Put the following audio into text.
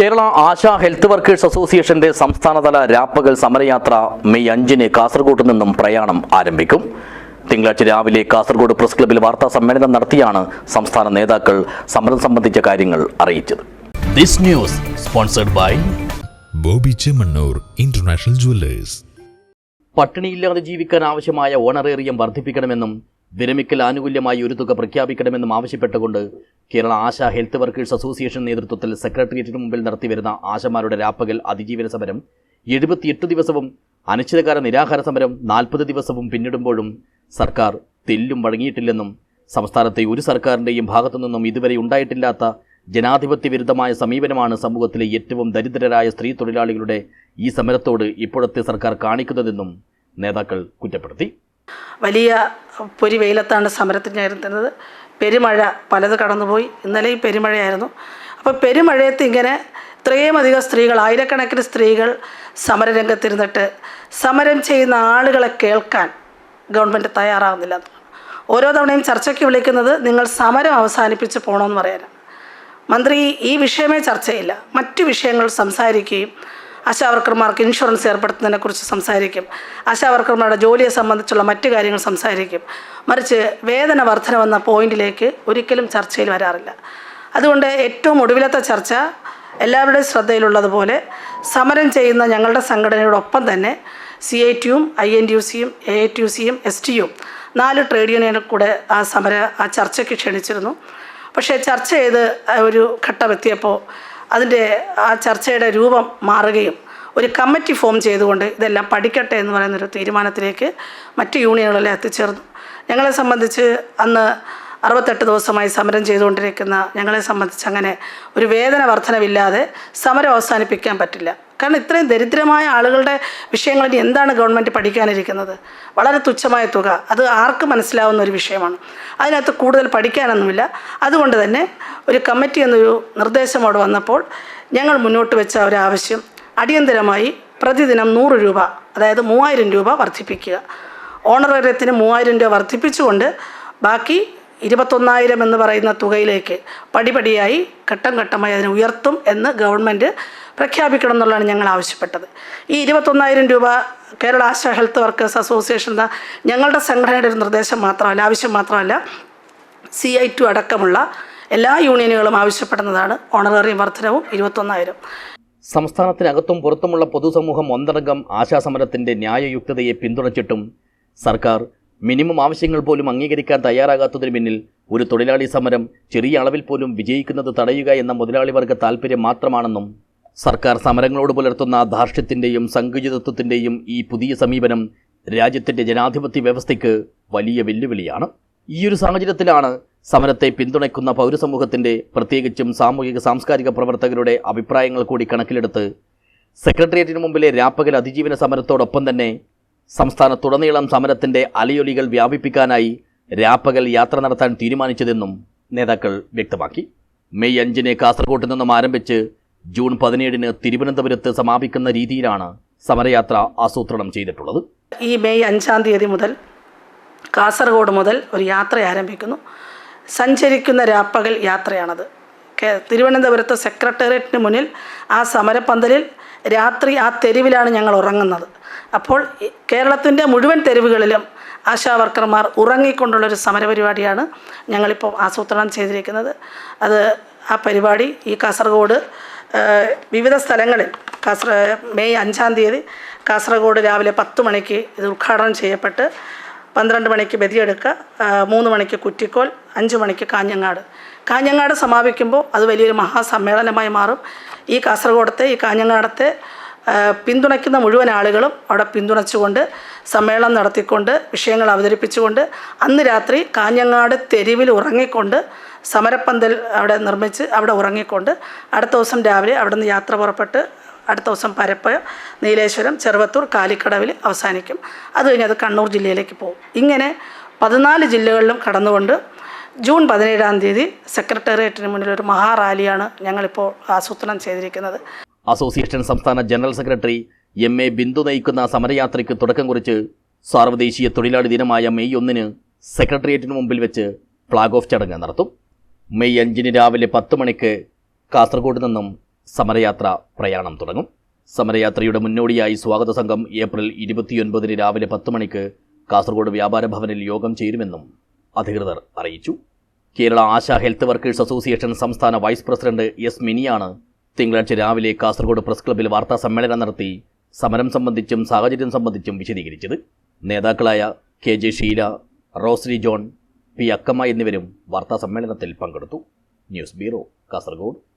Kerala ASHA health workers അസോസിയേഷന്റെ സംസ്ഥാനതല രാപ്പകൽ സമരയാത്ര മെയ് അഞ്ചിന് കാസർഗോഡ് നിന്നും പ്രയാണം ആരംഭിക്കും. തിങ്കളാഴ്ച രാവിലെ കാസർഗോഡ് പ്രസ് ക്ലബിൽ വാർത്താ സമ്മേളനം നടത്തിയാണ് സംസ്ഥാന നേതാക്കൾ സമരം സംബന്ധിച്ച കാര്യങ്ങൾ അറിയിച്ചത്. Bobby Chemmanur international jewellers. പട്ടിണിയില്ലാതെ ജീവിക്കാൻ ആവശ്യമായ ഓണറേറിയം വർദ്ധിപ്പിക്കണമെന്നും വിരമിക്കൽ ആനുകൂല്യമായി ഒരു തുക പ്രഖ്യാപിക്കണമെന്നും ആവശ്യപ്പെട്ടുകൊണ്ട് Kerala Asha health workers association നേതൃത്വത്തിൽ സെക്രട്ടേറിയറ്റിന് മുമ്പിൽ നടത്തിവരുന്ന ആശമാരുടെ രാപ്പകൽ അതിജീവന സമരം എഴുപത്തിയെട്ട് ദിവസവും അനിശ്ചിതകാല നിരാഹാര സമരം നാൽപ്പത് ദിവസവും പിന്നിടുമ്പോഴും സർക്കാർ തെല്ലും വഴങ്ങിയിട്ടില്ലെന്നും സംസ്ഥാനത്തെ ഒരു സർക്കാരിന്റെയും ഭാഗത്തു നിന്നും ഇതുവരെ ഉണ്ടായിട്ടില്ലാത്ത ജനാധിപത്യ വിരുദ്ധമായ സമീപനമാണ് സമൂഹത്തിലെ ഏറ്റവും ദരിദ്രരായ സ്ത്രീ തൊഴിലാളികളുടെ ഈ സമരത്തോട് ഇപ്പോഴത്തെ സർക്കാർ കാണിക്കുന്നതെന്നും നേതാക്കൾ കുറ്റപ്പെടുത്തി. വലിയ പൊരി വെയിലത്താണ് സമരത്തിന് ഇരുന്നത് പെരുമഴ പലത് കടന്നുപോയി. ഇന്നലെയും പെരുമഴയായിരുന്നു. അപ്പോൾ പെരുമഴയത്ത് ഇങ്ങനെ ഇത്രയും അധികം സ്ത്രീകൾ ആയിരക്കണക്കിന് സ്ത്രീകൾ സമരരംഗത്തിരുന്നിട്ട് സമരം ചെയ്യുന്ന ആളുകളെ കേൾക്കാൻ ഗവൺമെന്റ് തയ്യാറാവുന്നില്ല. ഓരോ തവണയും ചർച്ചയ്ക്ക് വിളിക്കുന്നത് നിങ്ങൾ സമരം അവസാനിപ്പിച്ച് പോകണമെന്ന് പറയാനാണ്. മന്ത്രി ഈ വിഷയമേ ചർച്ചയില്ല. മറ്റു വിഷയങ്ങൾ സംസാരിക്കുകയും ആശാവർക്കർമാർക്ക് ഇൻഷുറൻസ് ഏർപ്പെടുത്തുന്നതിനെക്കുറിച്ച് സംസാരിക്കും. ആശാവർക്കർമാരുടെ ജോലിയെ സംബന്ധിച്ചുള്ള മറ്റു കാര്യങ്ങൾ സംസാരിക്കും. മറിച്ച് വേതന വർധനമെന്ന പോയിന്റിലേക്ക് ഒരിക്കലും ചർച്ചയിൽ വരാറില്ല. അതുകൊണ്ട് ഏറ്റവും ഒടുവിലത്തെ ചർച്ച എല്ലാവരുടെയും ശ്രദ്ധയിലുള്ളതുപോലെ സമരം ചെയ്യുന്ന ഞങ്ങളുടെ സംഘടനയോടൊപ്പം തന്നെ സി ഐ ടിയും ഐ എൻ ടി യു സിയും എ ഐ ടി യു സിയും എസ് ടി യും നാല് ട്രേഡ് യൂണിയനും കൂടെ ആ സമര ആ ചർച്ചയ്ക്ക് ക്ഷണിച്ചിരുന്നു. പക്ഷേ ചർച്ച ചെയ്ത് ഒരു ഘട്ടം എത്തിയപ്പോൾ അതിന്റെ ആ ചർച്ചയുടെ രൂപം മാറുകയും ഒരു കമ്മിറ്റി ഫോം ചെയ്തുകൊണ്ട് ഇതെല്ലാം പഠിക്കട്ടെ എന്ന് പറയുന്നൊരു തീരുമാനത്തിലേക്ക് മറ്റ് യൂണിയനുകളെല്ലാം എത്തിച്ചേർന്നു. ഞങ്ങളെ സംബന്ധിച്ച് അന്ന് അറുപത്തെട്ട് ദിവസമായി സമരം ചെയ്തുകൊണ്ടിരിക്കുന്ന ഞങ്ങളെ സംബന്ധിച്ച് അങ്ങനെ ഒരു വേദന വർധനവില്ലാതെ സമരം അവസാനിപ്പിക്കാൻ പറ്റില്ല. കാരണം ഇത്രയും ദരിദ്രമായ ആളുകളുടെ വിഷയങ്ങൾ ഇനി എന്താണ് ഗവൺമെന്റ് പഠിക്കാനിരിക്കുന്നത്? വളരെ തുച്ഛമായ തുക. അത് ആർക്ക് മനസ്സിലാവുന്ന ഒരു വിഷയമാണ്. അതിനകത്ത് കൂടുതൽ പഠിക്കാനൊന്നുമില്ല. അതുകൊണ്ട് തന്നെ ഒരു കമ്മിറ്റി എന്നൊരു നിർദ്ദേശം അവിടെ വന്നപ്പോൾ ഞങ്ങൾ മുന്നോട്ട് വെച്ച ഒരു ആവശ്യം അടിയന്തരമായി പ്രതിദിനം നൂറ് രൂപ അതായത് മൂവായിരം രൂപ വർദ്ധിപ്പിക്കുക. ഓണറേറിയത്തിന് മൂവായിരം രൂപ വർദ്ധിപ്പിച്ചുകൊണ്ട് ബാക്കി ഇരുപത്തൊന്നായിരം എന്ന് പറയുന്ന തുകയിലേക്ക് പടിപടിയായി ഘട്ടം ഘട്ടമായി അതിനെ ഉയർത്തും എന്ന് ഗവൺമെന്റ് പ്രഖ്യാപിക്കണം എന്നുള്ളതാണ് ഞങ്ങൾ ആവശ്യപ്പെട്ടത്. ഈ ഇരുപത്തൊന്നായിരം രൂപ Kerala Asha health workers association എന്ന ഞങ്ങളുടെ സംഘടനയുടെ ഒരു നിർദ്ദേശം മാത്രമല്ല ആവശ്യം മാത്രമല്ല സി ഐ ടു അടക്കമുള്ള എല്ലാ യൂണിയനുകളും ആവശ്യപ്പെടുന്നതാണ് ഓണറേറിയം വർധനവും ഇരുപത്തൊന്നായിരം. സംസ്ഥാനത്തിനകത്തും പുറത്തുമുള്ള പൊതുസമൂഹം ഒന്നടങ്കം ആശാസമരത്തിന്റെ ന്യായയുക്തതയെ പിന്തുണച്ചിട്ടും സർക്കാർ മിനിമം ആവശ്യങ്ങൾ പോലും അംഗീകരിക്കാൻ തയ്യാറാകാത്തതിന് പിന്നിൽ ഒരു തൊഴിലാളി സമരം ചെറിയ അളവിൽ പോലും വിജയിക്കുന്നത് തടയുക എന്ന മുതലാളി വർഗ താൽപ്പര്യം മാത്രമാണെന്നും സർക്കാർ സമരങ്ങളോട് പുലർത്തുന്ന ധാർഷ്ട്യത്തിന്റെയും സങ്കുചിതത്വത്തിന്റെയും ഈ പുതിയ സമീപനം രാജ്യത്തിന്റെ ജനാധിപത്യ വ്യവസ്ഥയ്ക്ക് വലിയ വെല്ലുവിളിയാണ്. ഈയൊരു സാഹചര്യത്തിലാണ് സമരത്തെ പിന്തുണയ്ക്കുന്ന പൗരസമൂഹത്തിന്റെ പ്രത്യേകിച്ചും സാമൂഹിക സാംസ്കാരിക പ്രവർത്തകരുടെ അഭിപ്രായങ്ങൾ കൂടി കണക്കിലെടുത്ത് സെക്രട്ടേറിയറ്റിന് മുമ്പിലെ രാപ്പകൽ അതിജീവന സമരത്തോടൊപ്പം തന്നെ സംസ്ഥാനത്തുടനീളം സമരത്തിന്റെ അലയൊലികൾ വ്യാപിപ്പിക്കാനായി രാപ്പകൽ യാത്ര നടത്താൻ തീരുമാനിച്ചതെന്നും നേതാക്കൾ വ്യക്തമാക്കി. മെയ് അഞ്ചിന് കാസർഗോഡ് നിന്നും ആരംഭിച്ച് ജൂൺ പതിനേഴിന് തിരുവനന്തപുരത്ത് സമാപിക്കുന്ന രീതിയിലാണ് സമരയാത്ര ആസൂത്രണം ചെയ്തിട്ടുള്ളത്. ഈ മെയ് അഞ്ചാം തീയതി മുതൽ കാസർഗോഡ് മുതൽ ഒരു യാത്ര ആരംഭിക്കുന്നു. സഞ്ചരിക്കുന്ന രാപ്പകൽ യാത്രയാണത്. തിരുവനന്തപുരത്ത് സെക്രട്ടേറിയറ്റിന് മുന്നിൽ ആ സമരപ്പന്തലിൽ രാത്രി ആ തെരുവിലാണ് ഞങ്ങൾ ഉറങ്ങുന്നത്. അപ്പോൾ കേരളത്തിന്റെ മുഴുവൻ തെരുവുകളിലും ആശാവർക്കർമാർ ഉറങ്ങിക്കൊണ്ടുള്ളൊരു സമരപരിപാടിയാണ് ഞങ്ങളിപ്പോൾ ആസൂത്രണം ചെയ്തിരിക്കുന്നത്. അത് ആ പരിപാടി ഈ കാസർഗോഡ് വിവിധ സ്ഥലങ്ങളിൽ കാസർ മെയ് അഞ്ചാം തീയതി കാസർഗോഡ് രാവിലെ പത്ത് മണിക്ക് ഇത് ഉദ്ഘാടനം ചെയ്യപ്പെട്ട് പന്ത്രണ്ട് മണിക്ക് ബതിയെടുക്കുക മൂന്ന് മണിക്ക് കുറ്റിക്കോൽ അഞ്ച് മണിക്ക് കാഞ്ഞങ്ങാട്. കാഞ്ഞങ്ങാട് സമാപിക്കുമ്പോൾ അത് വലിയൊരു മഹാസമ്മേളനമായി മാറും. ഈ കാസർഗോഡത്തെ ഈ കാഞ്ഞങ്ങാടത്തെ പിന്തുണയ്ക്കുന്ന മുഴുവൻ ആളുകളും അവിടെ പിന്തുണച്ചുകൊണ്ട് സമ്മേളനം നടത്തിക്കൊണ്ട് വിഷയങ്ങൾ അവതരിപ്പിച്ചുകൊണ്ട് അന്ന് രാത്രി കാഞ്ഞങ്ങാട് തെരുവിൽ ഉറങ്ങിക്കൊണ്ട് സമരപ്പന്തൽ അവിടെ നിർമ്മിച്ച് അവിടെ ഉറങ്ങിക്കൊണ്ട് അടുത്ത ദിവസം രാവിലെ അവിടെ നിന്ന് യാത്ര പുറപ്പെട്ട് അടുത്ത ദിവസം പരപ്പ് നീലേശ്വരം ചെറുവത്തൂർ കാലിക്കടവിൽ അവസാനിക്കും. അത് കഴിഞ്ഞ് അത് കണ്ണൂർ ജില്ലയിലേക്ക് പോകും. ഇങ്ങനെ പതിനാല് ജില്ലകളിലും കടന്നുകൊണ്ട് ജൂൺ പതിനേഴാം തീയതി സെക്രട്ടേറിയറ്റിന് മുന്നിൽ ഒരു മഹാറാലിയാണ് ഞങ്ങളിപ്പോൾ ആസൂത്രണം ചെയ്തിരിക്കുന്നത്. അസോസിയേഷൻ സംസ്ഥാന general secretary M A Bindu നയിക്കുന്ന സമരയാത്രയ്ക്ക് തുടക്കം കുറിച്ച് സാർവദേശീയ തൊഴിലാളി ദിനമായ മെയ് ഒന്നിന് സെക്രട്ടേറിയറ്റിന് മുമ്പിൽ വെച്ച് ഫ്ളാഗ് ഓഫ് ചടങ്ങ് നടത്തും. മെയ് അഞ്ചിന് രാവിലെ പത്ത് മണിക്ക് കാസർഗോഡ് നിന്നും സമരയാത്ര പ്രയാണം തുടങ്ങും. സമരയാത്രയുടെ മുന്നോടിയായി സ്വാഗത സംഘം ഏപ്രിൽ ഇരുപത്തിയൊൻപതിന് രാവിലെ പത്ത് മണിക്ക് കാസർഗോഡ് വ്യാപാര ഭവനിൽ യോഗം ചേരുമെന്നും അധികൃതർ അറിയിച്ചു. Kerala Asha health workers association സംസ്ഥാന വൈസ് പ്രസിഡന്റ് എസ് മിനിയാണ് തിങ്കളാഴ്ച രാവിലെ കാസർഗോഡ് പ്രസ് ക്ലബ്ബിൽ വാർത്താ സമ്മേളനം നടത്തി സമരം സംബന്ധിച്ചും സാഹചര്യം സംബന്ധിച്ചും വിശദീകരിച്ചത്. നേതാക്കളായ K J Sheela Rosily John P Akkamma എന്നിവരും വാർത്താ സമ്മേളനത്തിൽ പങ്കെടുത്തു. News bureau Kasaragod.